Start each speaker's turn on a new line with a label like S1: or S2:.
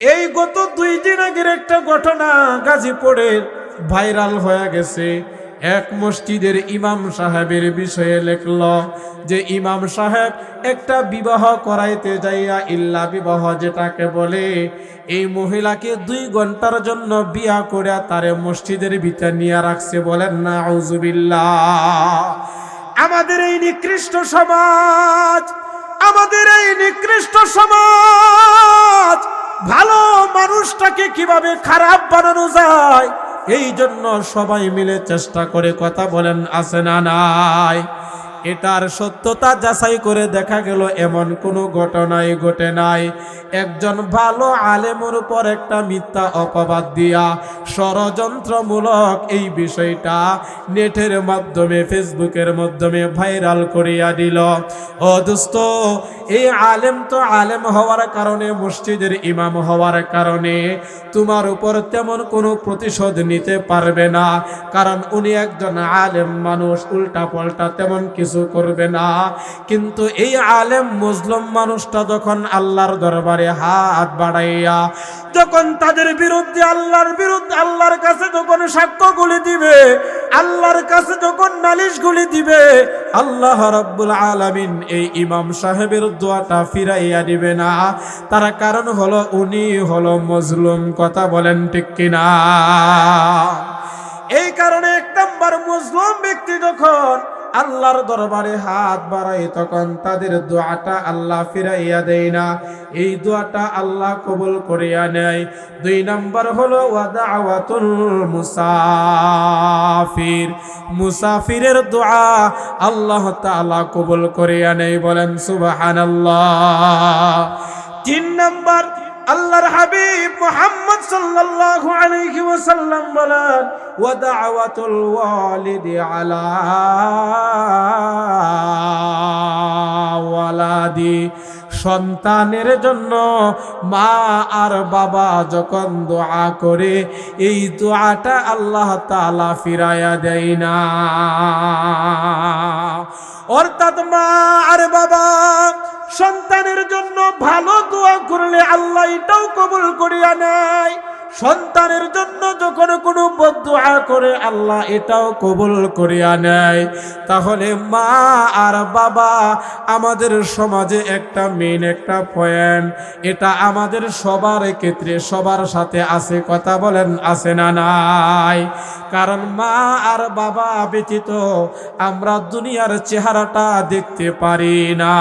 S1: এই গত দুই দিন আগের একটা ঘটনা গাজীপুরের ভাইরাল হয়ে গেছে। এক মসজিদের ইমাম সাহেবের বিষয়ে লেখল যে ইমাম সাহেব একটা বিবাহ করাইতে যাইয়া ইল্লা বিবাহ যেটাকে বলে, এই মহিলাকে দুই ঘণ্টার জন্য বিয়া করে তারে মসজিদের ভিতরে নিয়ে রাখছে বলেন না আউজুবিল্লাহ আমাদের এই নিকৃষ্ট সমাজ, আমাদের এই নিকৃষ্ট সমাজ মানুষটাকে কীভাবে খারাপ বানানো যায়, এই জন্য সবাই মিলে চেষ্টা করে কথা বলেন, আছে না নাই? এটার সত্যতা যাচাই করে দেখা গেল, এমন কোনো ঘটনাই ঘটে নাই। একজন ভালো আলেমের উপর একটা মিথ্যা অপবাদ দিয়া ষড়যন্ত্রমূলক এই বিষয়টা নেটের মাধ্যমে, ফেসবুকের মাধ্যমে ভাইরাল করিয়া দিল। ও দোস্ত, এই আলেম তো আলেম হওয়ার কারণে, মসজিদের ইমাম হওয়ার কারণে তোমার উপর তেমন কোনো প্রতিশোধ নিতে পারবে না। কারণ উনি একজন আলেম মানুষ উল্টা পাল্টা তেমন কিছু করবে না। কিন্তু এই আলেম মুসলিম মানুষটা যখন আল্লাহর দরবারে হাত বাড়াইয়া, যখন তাদের বিরুদ্ধে, আল্লাহর বিরুদ্ধে আল্লাহর কাছে যখন সাক্ষ্যগুলি দিবে, আল্লাহর কাছে যখন নালিশগুলি দিবে, আল্লাহ রাব্বুল আলামিন এই ইমাম সাহেবের দোয়াটা ফিরাইয়া দিবে না। তার কারণ হলো উনি হলো মজলুম, কথা বলেন ঠিক কিনা? এই কারণে এক নম্বর মুসলিম ব্যক্তি যখন আল্লাহর দরবারে হাত বাড়াই তখন তাদের দোয়াটা আল্লাহ ফিরাইয়া দেয় না। এই দোয়াটা আল্লাহ কবুল করিয়া নেয়। দুই নম্বর হলো, ওয়াদাওয়াতুল মুসাফির। মুসাফিরের দোয়া আল্লাহ তাআলা কবুল করিয়া নেয়, বলেন সুবহানাল্লাহ। তিন নম্বর, আল্লাহর হাবিব মুহাম্মদ সাল্লাল্লাহু আলাইহি ওয়াসাল্লাম বলেন ওয়া দাওয়াতুল ওয়ালিদি আলা ওয়ালাদি সন্তানের জন্য মা আর বাবা যখন দোয়া করে, এই দোয়াটা আল্লাহ তালা ফিরায়া দেয় না। অর্থাৎ মা আর বাবা সন্তানের জন্য ভালো দোয়া করলে আল্লাহ এটাও কবুল করিয়া নেয়। সন্তানের জন্য যখন কোনো বদুয়া করে আল্লাহ এটাও কবুল করিয়া নেয়, তাহলে মা আর বাবা আমাদের সমাজে একটা মেন একটা পয়েন্ট এটা আমাদের সবার ক্ষেত্রে, সবার সাথে আছে, কথা বলেন, আছে না নাই? কারণ মা আর বাবা ব্যতীত আমরা দুনিয়ার চেহারাটা দেখতে পারি না।